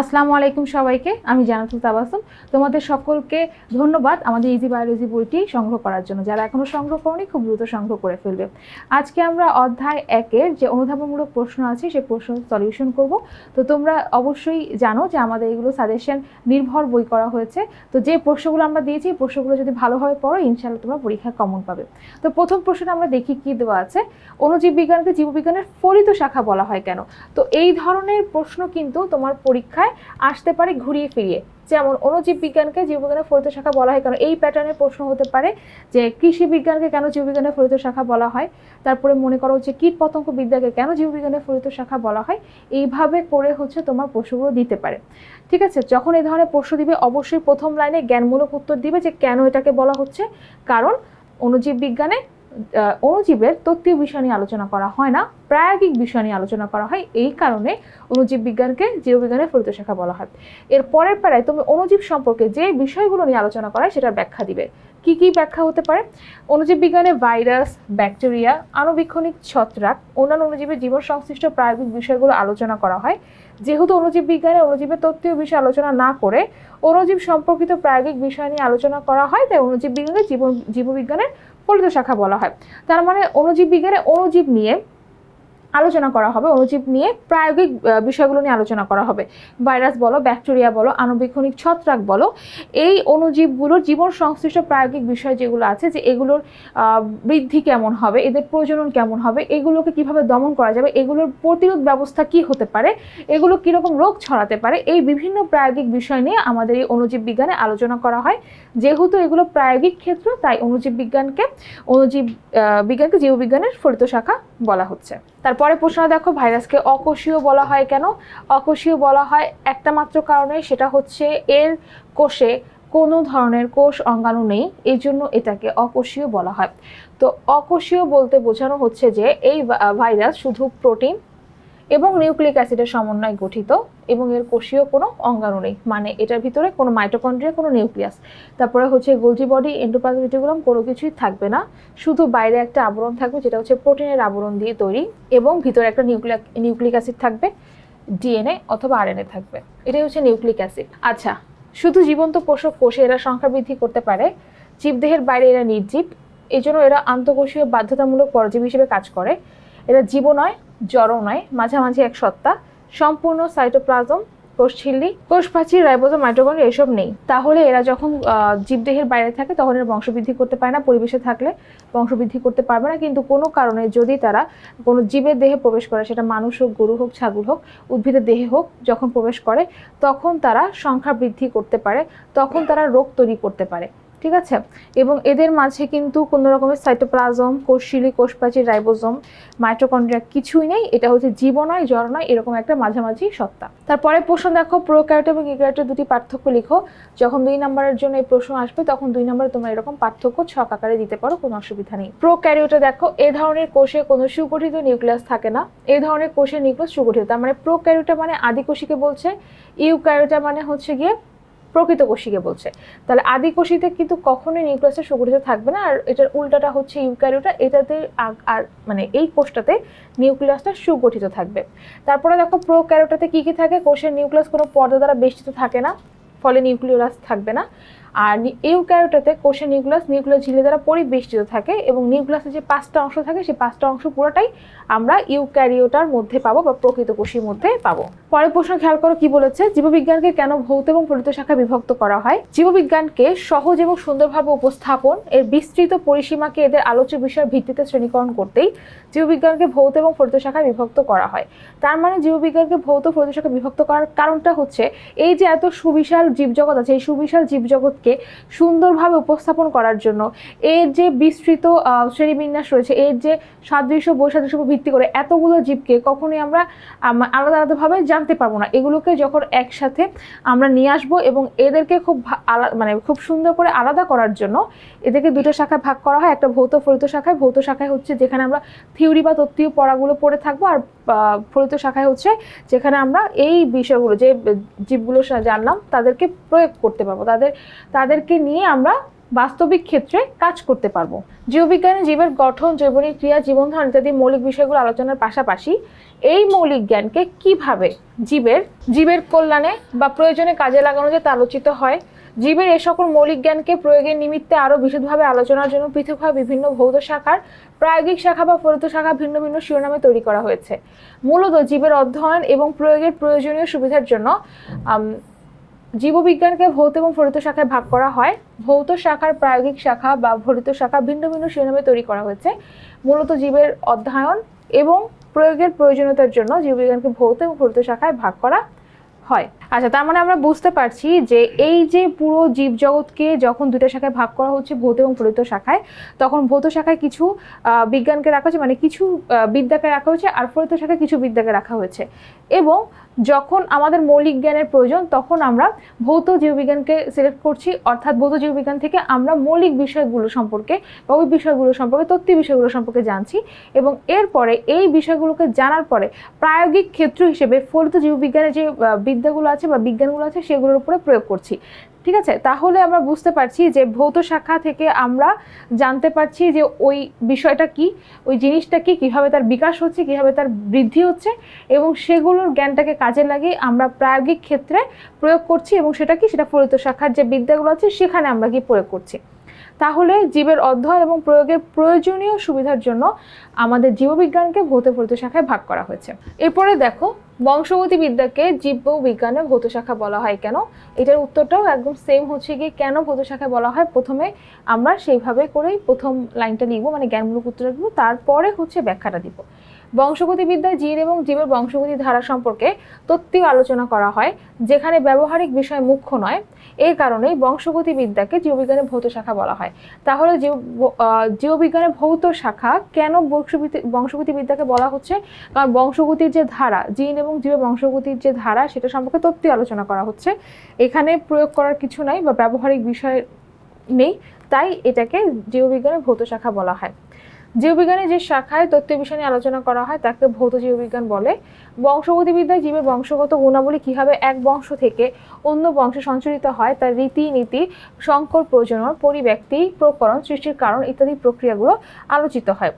আসসালামু আলাইকুম সবাইকে, আমি জানাতুল তাবাসুম। তোমাদের সকলকে ধন্যবাদ আমাদের ইজি বায়োলজি বইটি সংগ্রহ করার জন্য। যারা এখনও সংগ্রহ করনি, খুব দ্রুত সংগ্রহ করে ফেলবে। আজকে আমরা অধ্যায় একের যে অনুধাবনমূলক প্রশ্ন আছে সেই প্রশ্ন সলিউশন করব। তো তোমরা অবশ্যই জানো যে আমাদের এগুলো সাজেশন নির্ভর বই করা হয়েছে। তো যে প্রশ্নগুলো আমরা দিয়েছি প্রশ্নগুলো যদি ভালোভাবে পড়ো ইনশাল্লাহ তোমরা পরীক্ষা কমন পাবে। তো প্রথম প্রশ্নটা আমরা দেখি কি দেওয়া আছে। অনুজীব বিজ্ঞানকে জীববিজ্ঞানের ফলিত শাখা বলা হয় কেন? তো এই ধরনের প্রশ্ন কিন্তু তোমার পরীক্ষায় আসতে পারে ঘুরিয়ে ফিরিয়ে। যেমন অণুজীব বিজ্ঞানকে জীববিজ্ঞানের ফলিত শাখা বলা হয় কেন এই প্যাটার্নের প্রশ্ন হতে পারে যে কৃষি বিজ্ঞানকে কেন জীববিজ্ঞানের ফলিত শাখা বলা হয়? তারপরে মনে করো যে কীট পতঙ্গ বিদ্যাকে কেন জীববিজ্ঞানের ফলিত শাখা বলা হয়? এইভাবে করে হচ্ছে তোমার প্রশ্নগুলো দিতে পারে। ঠিক আছে? যখন এই ধরনের প্রশ্ন দিবে, অবশ্যই প্রথম লাইনে জ্ঞানমূলক উত্তর দিবে যে কেন এটাকে বলা হচ্ছে। কারণ অণুজীব বিজ্ঞানে অণুজীবের তত্ত্বীয় বিষয় নিয়ে আলোচনা করা হয় না, প্রায়োগিক বিষয় নিয়ে আলোচনা করা হয়। এই কারণে অণুজীব বিজ্ঞানকে জীববিজ্ঞানের ফলিত শাখা বলা হয়। এর পরের প্যারায় তুমি অণুজীব সম্পর্কে যে বিষয়গুলো নিয়ে আলোচনা করা সেটার ব্যাখ্যা দিবে। কি কি ব্যাখ্যা হতে পারে? অণুজীব বিজ্ঞানে ভাইরাস, ব্যাকটেরিয়া, আণুবীক্ষণিক ছত্রাক, অন্যান্য অণুজীবের জীবন সংশ্লিষ্ট প্রায়োগিক বিষয়গুলো আলোচনা করা হয়। যেহেতু অণুজীব বিজ্ঞানে অণুজীবের তত্ত্বীয় বিষয় আলোচনা না করে অণুজীব সম্পর্কিত প্রায়োগিক বিষয় নিয়ে আলোচনা করা হয়, তাই অণুজীব বিজ্ঞানকে জীবন জীববিজ্ঞানের ফলিত শাখা বলা হয়। তার মানে অণুজীব বিজ্ঞানে অণুজীব নিয়ে আলোচনা করা হবে, অণুজীব নিয়ে প্রায়োগিক বিষয়গুলো নিয়ে আলোচনা করা হবে। ভাইরাস বলো, ব্যাকটেরিয়া বলো আণুবীক্ষণিক ছত্রাক বলো, এই অণুজীবগুলোর জীবন সংশ্লিষ্ট প্রায়োগিক বিষয় যেগুলো আছে যে এগুলোর বৃদ্ধি কেমন হবে, এদের প্রজনন কেমন হবে, এগুলোকে কীভাবে দমন করা যাবে, এগুলোর প্রতিরোধ ব্যবস্থা কি হতে পারে, এগুলো কীরকম রোগ ছড়াতে পারে, এই বিভিন্ন প্রায়োগিক বিষয় নিয়ে আমাদের এই অণুজীব বিজ্ঞানে আলোচনা করা হয়। যেহেতু এগুলো প্রায়োগিক ক্ষেত্র, তাই অণুজীব বিজ্ঞানকে অণুজীব বিজ্ঞানকে জীববিজ্ঞানের ফলিত শাখা বলা হচ্ছে। তারপরে প্রশ্ন, দেখো, ভাইরাসকে অকোষীয় বলা হয় কেন? অকোষীয় বলা হয় একটা মাত্র কারণে, সেটা হচ্ছে এর কোষে কোনো ধরনের কোষ অঙ্গাণু নেই এই জন্য এটাকে অকোষীয় বলা হয়। তো অকোষীয় বলতে বোঝানো হচ্ছে যে, এই ভাইরাস শুধু প্রোটিন এবং নিউক্লিক অ্যাসিডের সমন্বয়ে গঠিত এবং এর কোষীয় কোনো অঙ্গাণু নেই। মানে এটার ভিতরে কোনো মাইটোকন্ড্রিয়া কোনো নিউক্লিয়াস তারপরে হচ্ছে গোলজি বডি এন্ডোপ্লাজমিটিকুলাম কোনো কিছুই থাকবে না। শুধু বাইরে একটা আবরণ থাকবে, যেটা হচ্ছে প্রোটিনের আবরণ দিয়ে তৈরি এবং ভিতরে একটা নিউক্লিয়া নিউক্লিক অ্যাসিড থাকবে ডিএনএ অথবা আরএনএ থাকবে। এটাই হচ্ছে নিউক্লিক অ্যাসিড আচ্ছা শুধু জীবন্ত পোষক কোষে এরা সংখ্যা বৃদ্ধি করতে পারে, জীবদেহের বাইরে এরা নির্জীব। এই জন্য এরা আন্তঃকোষীয় বাধ্যতামূলক পরজীবী হিসেবে কাজ করে। এরা জীব নয় জড়ও নয়, মাঝামাঝি এক সত্তা। সম্পূর্ণ সাইটোপ্লাজম কোষ ঝিল্লি, কোষ প্রাচীর, রাইবোজোম, মাইটোকন্ড্রিয়া এসব নেই। তাহলে এরা যখন জীবদেহের বাইরে থাকে, তখন এরা বংশবৃদ্ধি করতে পারে না, পরিবেশে থাকলে বংশবৃদ্ধি করতে পারবে না। কিন্তু কোনো কারণে যদি তারা কোনো জীবের দেহে প্রবেশ করে, সেটা মানুষ হোক, গরু হোক ছাগল হোক, উদ্ভিদের দেহে হোক যখন প্রবেশ করে, তখন তারা সংখ্যা বৃদ্ধি করতে পারে, তখন তারা রোগ তৈরি করতে পারে। ঠিক আছে? এবং এদের মাঝে কিন্তু কোনো রকমের সাইটোপ্লাজম কোষশিলি, কোষপ্রাচীর রাইবোজম মাইটোকন্ড্রিয়া কিছুই নেই। এটা হচ্ছে জীব নয় জড় নয় এরকম একটা মাঝামাঝি সত্তা। তারপরে প্রশ্ন দেখো প্রোক্যারিওট এবং ইউক্যারিওটের দুটি পার্থক্য লিখো। যখন দুই নম্বরের জন্য এই প্রশ্ন আসবে, তখন দুই নম্বরে তোমরা এরকম পার্থক্য ছক আকারে দিতে পারো, কোনো অসুবিধা নেই। প্রোক্যারিওটে দেখো, এ ধরনের কোষে কোনো সুগঠিত নিউক্লিয়াস থাকে না। এ ধরনের কোষের নিউক্লিয়াস সুগঠিত। তার মানে প্রোক্যারিওটা মানে আদিকোষীকে বলছে ইউক্যারিওটা মানে হচ্ছে গিয়ে প্রকৃত কোষীকে বলছে। তাহলে আদি কোষীতে কিন্তু কখনোই নিউক্লিয়াসটা সুগঠিত থাকবে না, আর এটার উল্টাটা হচ্ছে ইউক্যারিওটা, এটাতে আর মানে এই কোষটাতে নিউক্লিয়াসটা সুগঠিত থাকবে। তারপরে দেখো প্রোক্যারিওটাতে কী কী থাকে? কোষের নিউক্লিয়াস কোনো পর্দা দ্বারা বেষ্টিত থাকে না, ফলে নিউক্লিয়াস থাকবে না। আর ইউক্যারিওটাতে কোষের নিউক্লিয়াস নিউক্লিয়াস ঝিল্লি দ্বারা পরিবেষ্টিত থাকে এবং নিউক্লিয়াসের যে পাঁচটা অংশ থাকে, সেই পাঁচটা অংশ পুরোটাই আমরা ইউক্যারিওটার মধ্যে পাবো বা প্রকৃত কোষীর মধ্যে পাবো। পরের প্রশ্ন খেয়াল করো কি বলেছে? জীববিজ্ঞানকে কেন ভৌত এবং ফলিত শাখায় বিভক্ত করা হয়? জীববিজ্ঞানকে সহজ এবং সুন্দরভাবে উপস্থাপন, এর বিস্তৃত পরিসীমাকে এদের আলোচ্য বিষয়ের ভিত্তিতে শ্রেণীকরণ করতেই জীববিজ্ঞানকে ভৌত এবং ফলিত শাখায় বিভক্ত করা হয়। তার মানে জীববিজ্ঞানকে ভৌত, ফলিত শাখায় বিভক্ত করার কারণটা হচ্ছে, এই যে এত সুবিশাল জীবজগৎ আছে, এই সুবিশাল জীবজগৎকে সুন্দরভাবে উপস্থাপন করার জন্য। এর যে বিস্তৃত শ্রেণীবিন্যাস রয়েছে, এর যে সাদৃশ্য বৈসাদৃশ্য ভিত্তি করে এতগুলো জীবকে কখনোই আমরা আলাদা আলাদাভাবে জানতে পারব না। এগুলোকে যখন একসাথে আমরা নিয়ে আসব এবং এদেরকে খুব মানে খুব সুন্দর করে আলাদা করার জন্য এদেরকে দুটো শাখায় ভাগ করা হয়, একটা ভৌত ফলিত শাখায়। ভৌত শাখায় হচ্ছে যেখানে আমরা থিওরি বা তত্ত্বীয় পড়াগুলো পড়ে থাকব আর ফলিত শাখায় হচ্ছে যেখানে আমরা এই বিষয়গুলো, যে জীবগুলো জানলাম তাদেরকে প্রয়োগ করতে পারব। তাদের তাদেরকে নিয়ে আমরা বাস্তবিক ক্ষেত্রে কাজ করতে পারব। জীববিজ্ঞানে জীবের গঠন জৈবনিক ক্রিয়া জীবন ধারণ ইত্যাদি মৌলিক বিষয়গুলো আলোচনার পাশাপাশি এই মৌলিক জ্ঞানকে কীভাবে জীবের জীবের কল্যাণে বা প্রয়োজনে কাজে লাগানো যায় তা আলোচিত হয়। জীবের এ সকল মৌলিক জ্ঞানকে প্রয়োগের নিমিত্তে আরও বিশদভাবে আলোচনার জন্য পৃথকভাবে বিভিন্ন ভৌত শাখার, প্রায়োগিক শাখা বা ফলিত শাখা ভিন্ন ভিন্ন শিরোনামে তৈরি করা হয়েছে। মূলত জীবের অধ্যয়ন এবং প্রয়োগের প্রয়োজনীয় সুবিধার জন্য জীববিজ্ঞানকে ভৌত এবং ফলিত শাখায় ভাগ করা হয়। ভৌত শাখার প্রায়োগিক শাখা বা ফলিত শাখা ভিন্ন ভিন্ন শিরোনামে তৈরি করা হয়েছে। মূলত জীবের অধ্যয়ন এবং প্রয়োগের প্রয়োজনীয়তার জন্য জীববিজ্ঞানকে ভৌত এবং ফলিত শাখায় ভাগ করা হয়। আচ্ছা তার মানে আমরা বুঝতে পারছি যে এই যে পুরো জীবজগৎকে যখন দুটো শাখায় ভাগ করা হচ্ছে, ভৌত এবং ফলিত শাখায়, তখন ভৌত শাখায় কিছু বিজ্ঞানকে রাখা হয়েছে মানে কিছু বিদ্যাকে রাখা হয়েছে, আর ফলিত শাখায় কিছু বিদ্যাকে রাখা হয়েছে। এবং যখন আমাদের মৌলিক জ্ঞানের প্রয়োজন, তখন আমরা ভৌত জীববিজ্ঞানকে সিলেক্ট করছি। অর্থাৎ ভৌত জীববিজ্ঞান থেকে আমরা মৌলিক বিষয়গুলো সম্পর্কে বা বিষয়গুলো সম্পর্কে তথ্য বিষয়গুলো সম্পর্কে জানছি এবং এরপরে এই বিষয়গুলোকে জানার পরে প্রায়োগিক ক্ষেত্র হিসেবে ফলিত জীববিজ্ঞানের যে বিদ্যাগুলো আছে বা বিজ্ঞানগুলো আছে, সেগুলোর উপরে প্রয়োগ করছি। ঠিক আছে? তাহলে আমরা বুঝতে পারছি যে ভৌত শাখা থেকে আমরা জানতে পারছি যে ওই বিষয়টা কি, ওই জিনিসটা কি, কীভাবে তার বিকাশ হচ্ছে, কীভাবে তার বৃদ্ধি হচ্ছে এবং সেগুলোর জ্ঞানটাকে কাজে লাগিয়ে আমরা প্রায়োগিক ক্ষেত্রে প্রয়োগ করছি এবং সেটা কি? সেটা ফলিত শাখার যে বিদ্যাগুলো আছে, সেখানে আমরা কি প্রয়োগ করছি। তাহলে জীবের অধ্যয়ন এবং প্রয়োগের প্রয়োজনীয় সুবিধার জন্য আমাদের জীববিজ্ঞানকে ভৌত ফলিত শাখায় ভাগ করা হয়েছে। এরপরে দেখো, বংশগতি বিদ্যাকে জীববিজ্ঞানের ভৌত শাখা বলা হয় কেন? এটার উত্তরটাও একদম সেম হচ্ছে গিয়ে কেন ভৌত শাখায় বলা হয়? প্রথমে আমরা সেইভাবে করেই প্রথম লাইনটা লিখব মানে জ্ঞানমূলক উত্তরটা লিখব, তারপরে হচ্ছে ব্যাখ্যাটা দিব। বংশগতি বিদ্যায় জীব এবং জীবের বংশগতি ধারা সম্পর্কে তত্ত্বীয় আলোচনা করা হয়, যেখানে ব্যবহারিক বিষয় মুখ্য নয়। এই কারণেই বংশগতি বিদ্যাকে জীববিজ্ঞানের ভৌত শাখা বলা হয়। তাহলে জীব জীববিজ্ঞানের ভৌত শাখা কেন বংশগতি বংশগতি বিদ্যাকে বলা হচ্ছে? কারণ বংশগতির যে ধারা, জিন এবং জীবের বংশগতির যে ধারা, সেটা সম্পর্কে তত্ত্বীয় আলোচনা করা হচ্ছে। এখানে প্রয়োগ করার কিছু নাই বা ব্যবহারিক বিষয় নেই, তাই এটাকে জীববিজ্ঞানের ভৌত শাখা বলা হয়। জীববিজ্ঞানের যে শাখায় তথ্য বিষয় নিয়ে আলোচনা করা হয়, তাকে ভৌত জীববিজ্ঞান বলে। বংশগতিবিদ্যায় জীবের বংশগত গুণাবলী কীভাবে এক বংশ থেকে অন্য বংশে সঞ্চারিত হয়, তার রীতিনীতি, সংকর প্রজনন, পরিব্যক্তি, প্রকরণ, সৃষ্টির কারণ ইত্যাদি প্রক্রিয়াগুলো আলোচিত হয়।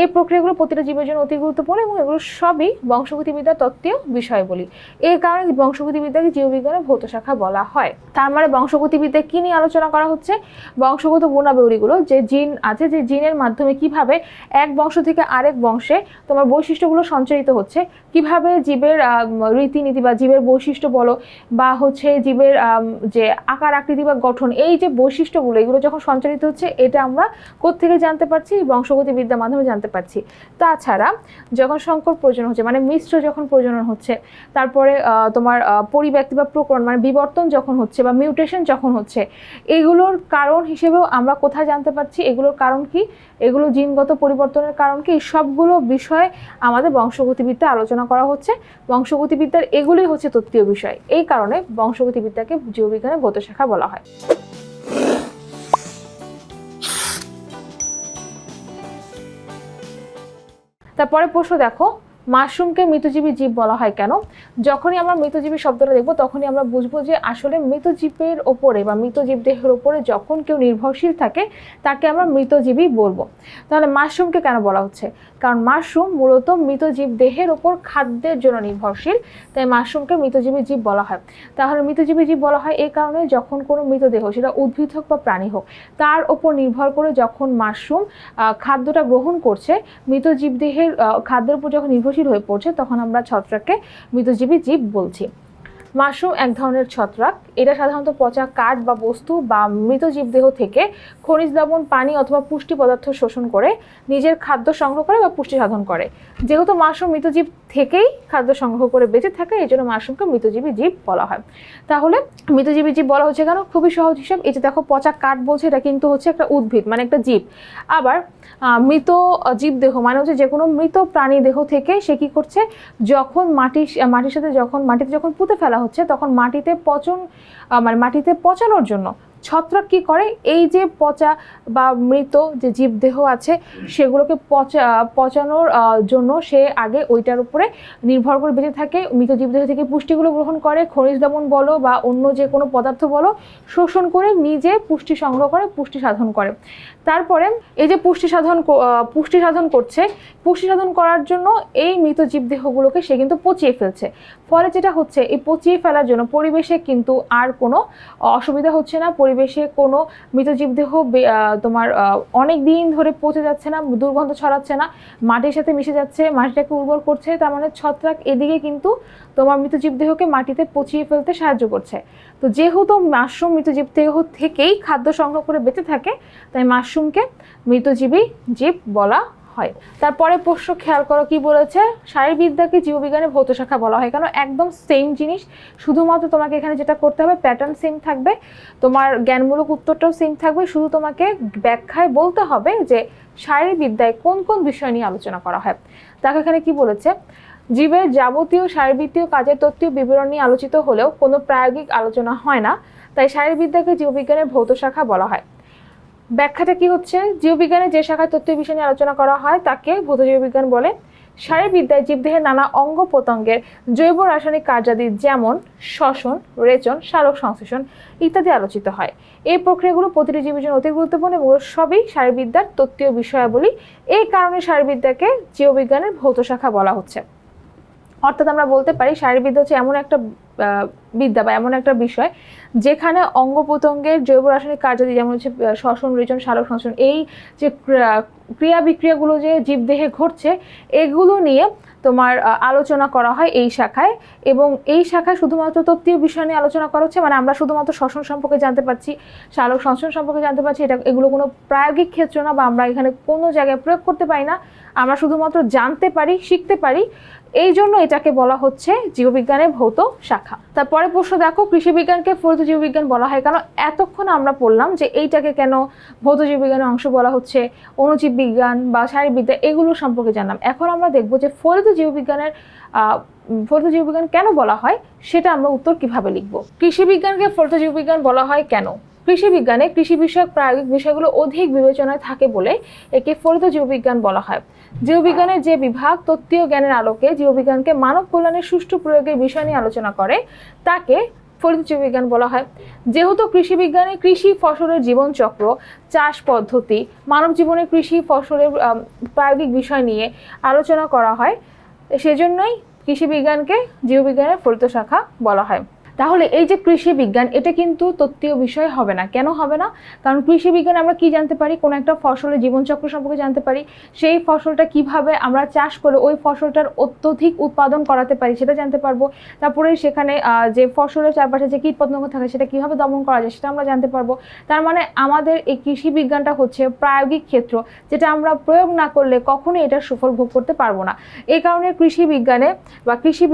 এই প্রক্রিয়াগুলো প্রতিটা জীবের জন্য অতি গুরুত্বপূর্ণ এবং এগুলো সবই বংশগতিবিদ্যার তত্ত্বীয় বিষয় বলি। এই কারণে বংশগতিবিদ্যাকে জীববিজ্ঞানের ভৌত শাখা বলা হয়। তার মানে বংশগতিবিদ্যায় কী নিয়ে আলোচনা করা হচ্ছে? বংশগত গুণাবলীগুলো, যে জিন আছে, যে জিনের মাধ্যমে কীভাবে এক বংশ থেকে আরেক বংশে তোমার বৈশিষ্ট্যগুলো সঞ্চারিত হচ্ছে, কীভাবে জীবের রীতিনীতি বা জীবের বৈশিষ্ট্য বলো, বা হচ্ছে জীবের যে আকার, আকৃতি বা গঠন, এই যে বৈশিষ্ট্যগুলো, এগুলো যখন সঞ্চারিত হচ্ছে, এটা আমরা কোত্থেকে জানতে পারছি? বংশগতি বিদ্যার মাধ্যমে জানতে পারছি। তাছাড়া যখন সংকর প্রজনন হচ্ছে মানে মিশ্র যখন প্রজনন হচ্ছে, তারপরে তোমার পরিব্যক্তি বা প্রকরণ মানে বিবর্তন যখন হচ্ছে বা মিউটেশন যখন হচ্ছে, এগুলোর কারণ হিসেবেও আমরা কোথায় জানতে পারছি? এগুলোর কারণ কি? এগুলো জিনগত পরিবর্তনের কারণ কি? সবগুলো বিষয় আমাদের বংশগতিবিদ্যা আলোচনা করা হচ্ছে। বংশগতিবিদ্যার এগুলোই হচ্ছে তত্ত্বীয় বিষয়। এই কারণে বংশগতিবিদ্যাকে জীববিজ্ঞানের ভৌত শাখা বলা হয়। তারপরে প্রশ্ন দেখো, মাশরুমকে মৃতজীবী জীব বলা হয় কেন? যখনই আমরা মৃতজীবী শব্দটা দেখব, তখনই আমরা বুঝব যে আসলে মৃতজীবের ওপরে বা মৃতজীব দেহের ওপরে যখন কেউ নির্ভরশীল থাকে, তাকে আমরা মৃতজীবী বলব। তাহলে মাশরুমকে কেন বলা হচ্ছে? কারণ মাশরুম মূলত মৃতজীব দেহের ওপর খাদ্যের জন্য নির্ভরশীল তাই মাশরুমকে মৃতজীবী জীব বলা হয়। তাহলে মৃতজীবী জীব বলা হয় এই কারণে যখন কোনো মৃতদেহ সেটা উদ্ভিদ হোক বা প্রাণী হোক তার ওপর নির্ভর করে যখন মাশরুম খাদ্যটা গ্রহণ করছে মৃত জীবদেহের আহ, খাদ্যের উপর যখন নির্ভরশীল হয়ে পড়ছে তখন আমরা ছত্রাককে মৃতজীবী জীব বলছি। মাশরুম এক ধরনের ছত্রাক। এটা সাধারণত পচা কাঠ বা বস্তু বা মৃত জীবদেহ থেকে খনিজ লবণ, পানি অথবা পুষ্টি পদার্থ শোষণ করে, নিজের খাদ্য সংগ্রহ করে বা পুষ্টি সাধন করে। যেহেতু মাশরুম মৃতজীব থেকেই খাদ্য সংগ্রহ করে বেঁচে থাকে এই জন্য মাশরুমকে মৃতজীবী জীব বলা হয়। তাহলে মৃতজীবী জীব বলা হচ্ছে কেন? খুবই সহজ হিসাব। এই যে দেখো, পচা কাঠ বলছে, এটা কিন্তু হচ্ছে একটা উদ্ভিদ মানে একটা জীব। আবার মৃত জীব দেহ মানে হচ্ছে যে কোনো মৃত প্রাণী দেহ থেকে সে কি করছে? যখন মাটি, মাটির সাথে যখন, মাটিতে যখন পুঁতে ফেলা হচ্ছে, তখন মাটিতে পচন মানে মাটিতে পচানোর জন্য ছত্রাক কি করে? এই যে পচা বা মৃত যে জীবদেহ আছে, সেগুলোকে পচা, পচানোর জন্য সে আগে ওইটার উপরে নির্ভর করে বেঁচে থাকে। মৃত জীবদেহ থেকে পুষ্টিগুলো গ্রহণ করে, খনিজ দমন বলো বা অন্য যে কোনো পদার্থ বলো, শোষণ করে নিজে পুষ্টি সংগ্রহ করে, পুষ্টি সাধন করে। তারপরে এই যে পুষ্টি সাধন পুষ্টি সাধন করছে, পুষ্টি সাধন করার জন্য এই মৃত জীবদেহগুলোকে সে কিন্তু পচিয়ে ফেলছে। ফলে যেটা হচ্ছে, এই পচিয়ে ফেলার জন্য পরিবেশে কিন্তু আর কোনো অসুবিধা হচ্ছে না। পরিবেশে কোনো মৃত জীবদেহ তোমার অনেক দিন ধরে পচে যাচ্ছে না, দুর্গন্ধ ছড়াচ্ছে না, মাটির সাথে মিশে যাচ্ছে, মাটিটাকে উর্বর করছে, তার মানে ছত্রাক এদিকে কিন্তু তোমার মৃত জীবদেহকে মাটিতে পচিয়ে ফেলতে সাহায্য করছে। তো যেহেতু মাশরুম মৃত জীবদেহ থেকেই খাদ্য সংগ্রহ করে বেঁচে থাকে, তাই মাশরুমকে মৃতজীবী জীব বলা হয়। তারপরে প্রশ্ন খেয়াল করো কি বলেছে? শারীরবিদ্যাকে জীববিজ্ঞানের ভৌত শাখা বলা হয়? কেন? একদম সেম জিনিস। শুধুমাত্র তোমাকে এখানে যেটা করতে হবে প্যাটার্ন সেম থাকবে। তোমার জ্ঞানমূলক উত্তরটাও সেম থাকবে। শুধু তোমাকে ব্যাখ্যায় বলতে হবে যে শারীরবিদ্যায় কোন কোন বিষয় নিয়ে আলোচনা করা হয়। তাকে এখানে কি বলেছে? জীবের যাবতীয় শারীরবৃত্তীয় কাজের তত্ত্বীয় বিবরণ নিয়ে আলোচিত হলেও কোনো প্রায়োগিক আলোচনা হয় না। তাই শারীরবিদ্যাকে জীববিজ্ঞানের ভৌত শাখা বলা হয়। ব্যাখ্যাটা কি হচ্ছে? জীববিজ্ঞানে যে শাখায় তত্ত্বীয় বিষয় নিয়ে আলোচনা করা হয়, তাকে ভৌত জীববিজ্ঞান বলে। শারীরবিদ্যায় জীবদেহের নানা অঙ্গ প্রত্যঙ্গের জৈব রাসায়নিক কার্যাদি যেমন শ্বসন, রেচন, সালোক সংশ্লেষণ ইত্যাদি আলোচিত হয়। এই প্রক্রিয়াগুলো প্রতিটি জীবের জন্য অতি গুরুত্বপূর্ণ এবং সবই শারীরবিদ্যার তত্ত্বীয় বিষয়াবলী। এই কারণে শারীরবিদ্যাকে জীববিজ্ঞানের ভৌত শাখা বলা হচ্ছে। অর্থাৎ আমরা বলতে পারি শারীরবিদ্যা হচ্ছে এমন একটা বিদ্যা বা এমন একটা বিষয় যেখানে অঙ্গ প্রত্যঙ্গের জৈব রাসায়নিক কার্যাদি যেমন হচ্ছে শ্বসন, রেচন, সারক সংশ্লেষণ, এই যে ক্রিয়া বিক্রিয়াগুলো যে জীবদেহে ঘটছে, এগুলো নিয়ে তোমার আলোচনা করা হয় এই শাখায় এবং এই শাখায় শুধুমাত্র তত্ত্বীয় বিষয় নিয়ে আলোচনা করা হচ্ছে মানে আমরা শুধুমাত্র শ্বসন সম্পর্কে জানতে পারছি শালক সংশ্লেষণ সম্পর্কে জানতে পারছি, এটা, এগুলো কোনো প্রায়োগিক ক্ষেত্র না বা আমরা এখানে কোনো জায়গায় প্রয়োগ করতে পারি না, আমরা শুধুমাত্র জানতে পারি, শিখতে পারি, এই জন্য এটাকে বলা হচ্ছে জীববিজ্ঞানের ভৌত শাখা। তারপরে প্রশ্ন, দেখো কৃষি বিজ্ঞানকে ফলিত জীববিজ্ঞান বলা হয় কেন? এতক্ষণ আমরা বললাম যে এইটাকে কেন ভৌত জীববিজ্ঞানের অংশ বলা হচ্ছে, অণুজীব বিজ্ঞান বা শারীরবিদ্যা, এগুলো সম্পর্কে জানলাম। এখন আমরা দেখব যে ফলিত জীববিজ্ঞানের ফলিত জীববিজ্ঞান কেন বলা হয়? সেটা আমরা উত্তর কীভাবে লিখব? কৃষি বিজ্ঞানকে ফলিত জীববিজ্ঞান বলা হয় কেন? কৃষি বিজ্ঞানে কৃষি বিষয়ক প্রায়োগিক বিষয়গুলো অধিক বিবেচনায় থাকে বলে একে ফলিত জীববিজ্ঞান বলা হয়। জীববিজ্ঞানের যে বিভাগ, তত্ত্বীয় জ্ঞানের আলোকে জীববিজ্ঞানকে মানব কল্যাণের সুষ্ঠু প্রয়োগের বিষয় নিয়ে আলোচনা করে, তাকে ফলিত জীববিজ্ঞান বলা হয়। যেহেতু কৃষি বিজ্ঞানে কৃষি ফসলের জীবনচক্র, চাষ পদ্ধতি, মানব জীবনে কৃষি ফসলের প্রায়োগিক বিষয় নিয়ে আলোচনা করা হয় সেজন্যই কৃষি বিজ্ঞানকে জীববিজ্ঞানের ফলিত শাখা বলা হয়। তাহলে এই যে কৃষি বিজ্ঞান, এটা কিন্তু তত্ত্বীয় বিষয় হবে না। কেন হবে না? কারণ কৃষি বিজ্ঞান আমরা কি জানতে পারি? কোনো একটা ফসলের জীবনচক্র সম্পর্কে জানতে পারি। সেই ফসলটা কীভাবে আমরা চাষ করে ওই ফসলটার অত্যধিক উৎপাদন করাতে পারি সেটা জানতে পারব। তারপরে সেখানে যে ফসলের চারপাশে যে কীট পতঙ্গ থাকে সেটা কীভাবে দমন করা যায় সেটা আমরা জানতে পারব। তার মানে আমাদের এই কৃষি বিজ্ঞানটা হচ্ছে প্রায়োগিক ক্ষেত্র, যেটা আমরা প্রয়োগ না করলে কখনোই এটার সুফল ভোগ করতে পারব না। এই কারণে কৃষি বিজ্ঞানে বা কৃষি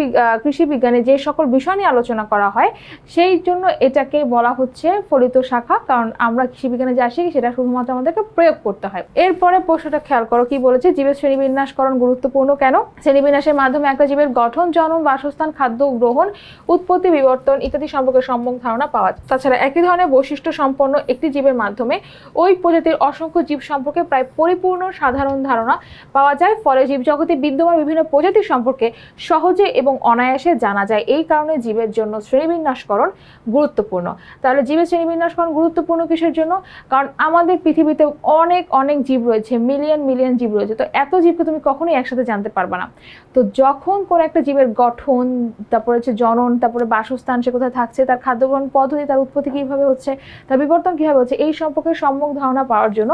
কৃষি বিজ্ঞানে যে সকল বিষয় নিয়ে আলোচনা করা হয়। সেই জন্য এটাকে বলা হচ্ছে ফলিত শাখা, কারণ আমরা কৃষি বিজ্ঞানে যা শিখি সেটা শুধুমাত্র আমাদেরকে প্রয়োগ করতে হয়। এরপরে প্রশ্নটা খেয়াল করো, কি বলেছে? জীবের শ্রেণীবিন্যাসকরণ গুরুত্বপূর্ণ কেন? শ্রেণীবিন্যাসের মাধ্যমে একটা জীবের গঠন, জন্ম, বাসস্থান, খাদ্য গ্রহণ, উৎপত্তি, বিবর্তন ইত্যাদি সম্পর্কে সম্যক ধারণা পাওয়া যায়। তাছাড়া একই ধরনের বৈশিষ্ট্য সম্পন্ন একটি জীবের মাধ্যমে ওই প্রজাতির অসংখ্য জীব সম্পর্কে প্রায় পরিপূর্ণ সাধারণ ধারণা পাওয়া যায়। ফলে জীবজগতে বিদ্যমান বিভিন্ন প্রজাতি সম্পর্কে সহজে এবং অনায়াসে জানা যায়। এই কারণে জীবের জন্য শ্রেণীবিন্যাসকরণ গুরুত্বপূর্ণ। তাহলে জীবের শ্রেণীবিন্যাসকরণ গুরুত্বপূর্ণ কিসের জন্য? কারণ আমাদের পৃথিবীতে অনেক অনেক জীব রয়েছে মিলিয়ন মিলিয়ন জীব রয়েছে। তো এত জীবকে তুমি কখনোই একসাথে জানতে পারবে না। তো যখন কোনো একটা জীবের গঠন তারপরে হচ্ছে জনন তারপরে বাসস্থান সে কোথায় থাকছে তার খাদ্য গ্রহণ পদ্ধতি তার উৎপত্তি কীভাবে হচ্ছে তার বিবর্তন কীভাবে হচ্ছে এই সম্পর্কে সম্যক ধারণা পাওয়ার জন্য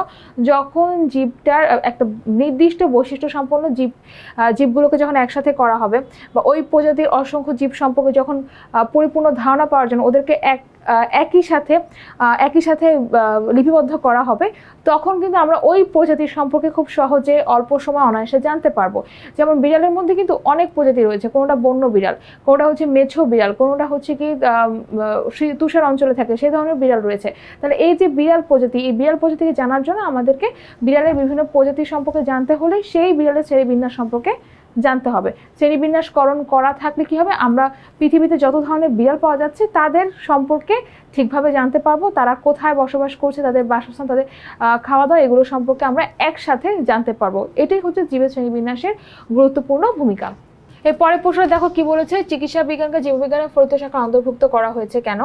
যখন জীবটার একটা নির্দিষ্ট বৈশিষ্ট্য সম্পন্ন জীব জীবগুলোকে যখন একসাথে করা হবে বা ওই প্রজাতির অসংখ্য জীব সম্পর্কে যখন আহ, পরিপূর্ণ ধারণা পাওয়ার জন্য ওদেরকে এক একই সাথে একই সাথে লিপিবদ্ধ করা হবে, তখন কিন্তু আমরা ওই প্রজাতির সম্পর্কে খুব সহজে অল্প সময় অনায়াসে জানতে পারব। যেমন বিড়ালের মধ্যে কিন্তু অনেক প্রজাতি রয়েছে, কোনোটা বন্য বিড়াল, কোনোটা হচ্ছে মেছো বিড়াল, কোনোটা হচ্ছে কি তুষার অঞ্চলে থাকে, সেই ধরনের বিড়াল রয়েছে। তাহলে এই যে বিড়াল প্রজাতি, এই বিড়াল প্রজাতিকে জানার জন্য আমাদেরকে বিড়ালের বিভিন্ন প্রজাতি সম্পর্কে জানতে হলে সেই বিড়ালের শ্রেণীবিন্যাস সম্পর্কে জানতে হবে। শ্রেণীবিন্যাসকরণ করা থাকলে কি হবে? আমরা পৃথিবীতে যত ধরনের বিড়াল পাওয়া যাচ্ছে, তাদের সম্পর্কে ঠিকভাবে জানতে পারব। তারা কোথায় বসবাস করছে, তাদের বাসস্থান, তাদের খাওয়া দাওয়া এগুলো সম্পর্কে আমরা একসাথে জানতে পারব। এটাই হচ্ছে জীবের শ্রেণীবিন্যাসের গুরুত্বপূর্ণ ভূমিকা। এর পরের প্রশ্নে, দেখো কি বলেছে? চিকিৎসা বিজ্ঞানকে জীববিজ্ঞানের ফলিত শাখা অন্তর্ভুক্ত করা হয়েছে কেন?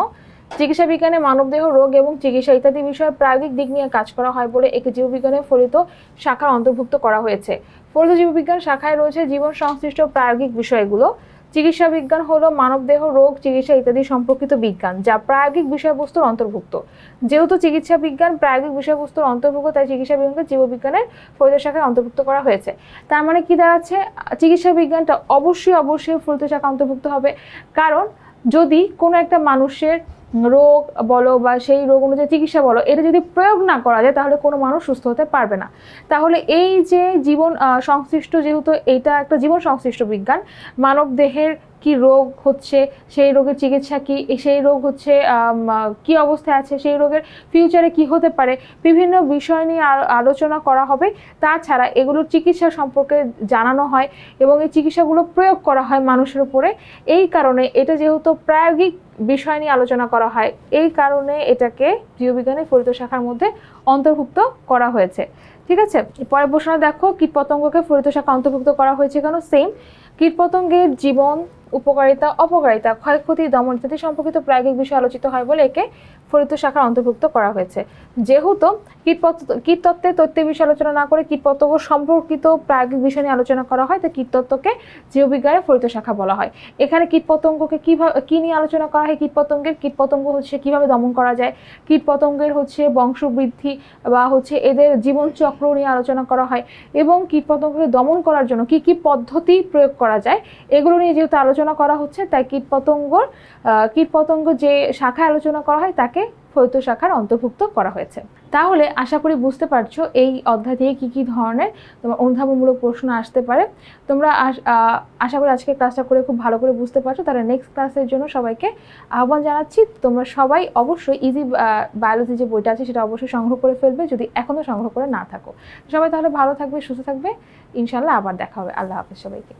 চিকিৎসা বিজ্ঞানে মানবদেহ, রোগ এবং চিকিৎসা ইত্যাদি বিষয়ে প্রায়োগিক দিক নিয়ে কাজ করা হয় বলে একে জীববিজ্ঞানের ফলিত শাখার অন্তর্ভুক্ত করা হয়েছে। ফলিত জীববিজ্ঞান শাখায় রয়েছে জীবন সংশ্লিষ্ট প্রায়োগিক বিষয়গুলো। চিকিৎসা বিজ্ঞান হলো মানবদেহ, রোগ, চিকিৎসা ইত্যাদি সম্পর্কিত বিজ্ঞান, যা প্রায়োগিক বিষয়বস্তুর অন্তর্ভুক্ত। যেহেতু চিকিৎসা বিজ্ঞান প্রায়োগিক বিষয়বস্তুর অন্তর্ভুক্ত, তাই চিকিৎসা বিজ্ঞানকে জীববিজ্ঞানের ফলিত শাখায় অন্তর্ভুক্ত করা হয়েছে। তার মানে কি দাঁড়াচ্ছে? চিকিৎসা বিজ্ঞানটা অবশ্যই অবশ্যই ফলিত শাখা অন্তর্ভুক্ত হবে। কারণ যদি কোনো একটা মানুষের রোগ বলো বা সেই রোগ অনুযায়ী চিকিৎসা বলো, এটা যদি প্রয়োগ না করা যায়, তাহলে কোনো মানুষ সুস্থ হতে পারবে না। তাহলে এই যে জীবন সংশ্লিষ্ট যেহেতু এটা একটা জীবন সংশ্লিষ্ট বিজ্ঞান, মানব দেহের কি রোগ হচ্ছে, সেই রোগের চিকিৎসা কি সেই রোগ হচ্ছে কি অবস্থায় আছে, সেই রোগের ফিউচারে কি হতে পারে, বিভিন্ন বিষয় নিয়ে আলোচনা করা হবে। তাছাড়া এগুলোর চিকিৎসা সম্পর্কে জানানো হয় এবং এই চিকিৎসাগুলো প্রয়োগ করা হয় মানুষের উপরে। এই কারণে এটা যেহেতু প্রায়োগিক বিষয় নিয়ে আলোচনা করা হয়। এই কারণে এটাকে জীববিজ্ঞানের ফলিত শাখার মধ্যে অন্তর্ভুক্ত করা হয়েছে। ঠিক আছে? পরের প্রশ্ন দেখো, কীটপতঙ্গকে ফলিত শাখা অন্তর্ভুক্ত করা হয়েছে কেন? সেম কীটপতঙ্গের জীবন উপকারিতা, অপকারিতা, ক্ষয়ক্ষতি, দমন ইত্যাদি সম্পর্কিত প্রায়োগিক বিষয় আলোচিত হয় বলে একে ফলিত শাখার অন্তর্ভুক্ত করা হয়েছে। যেহেতু কীটপত কীটতত্ত্বের তত্ত্বের বিষয়ে আলোচনা না করে কীটপতঙ্গ সম্পর্কিত প্রায়োগিক বিষয় নিয়ে আলোচনা করা হয়, তাই কীটতত্ত্বকে জীববিজ্ঞানের ফলিত শাখা বলা হয়। এখানে কীটপতঙ্গকে কীভাবে, কী নিয়ে আলোচনা করা হয়? কীটপতঙ্গের, কীটপতঙ্গ হচ্ছে কীভাবে দমন করা যায়? কীটপতঙ্গের হচ্ছে বংশবৃদ্ধি বা হচ্ছে এদের জীবনচক্র নিয়ে আলোচনা করা হয় এবং কীটপতঙ্গকে দমন করার জন্য কি কি পদ্ধতি প্রয়োগ করা যায়? এগুলো নিয়ে যেহেতু আলোচনা করা হচ্ছে, তাই কীটপতঙ্গর কীটপতঙ্গ যে শাখায় আলোচনা করা হয়, তাকে ফলিত শাখার অন্তর্ভুক্ত করা হয়েছে। তাহলে আশা করি বুঝতে পারছ এই অধ্যায় থেকে কী কী ধরনের তোমার অনুধাবনমূলক প্রশ্ন আসতে পারে। তোমরা আশা করি আজকে ক্লাসটা করে খুব ভালো করে বুঝতে পারছ। তাহলে নেক্সট ক্লাসের জন্য সবাইকে আহ্বান জানাচ্ছি, তোমরা সবাই অবশ্যই ইজি বায়োলজি যে বইটা আছে, সেটা অবশ্যই সংগ্রহ করে ফেলবে, যদি এখনও সংগ্রহ করে না থাকো। সবাই তাহলে ভালো থাকবে, সুস্থ থাকবে। ইনশাল্লাহ আবার দেখা হবে। আল্লাহ হাফেজ সবাইকে।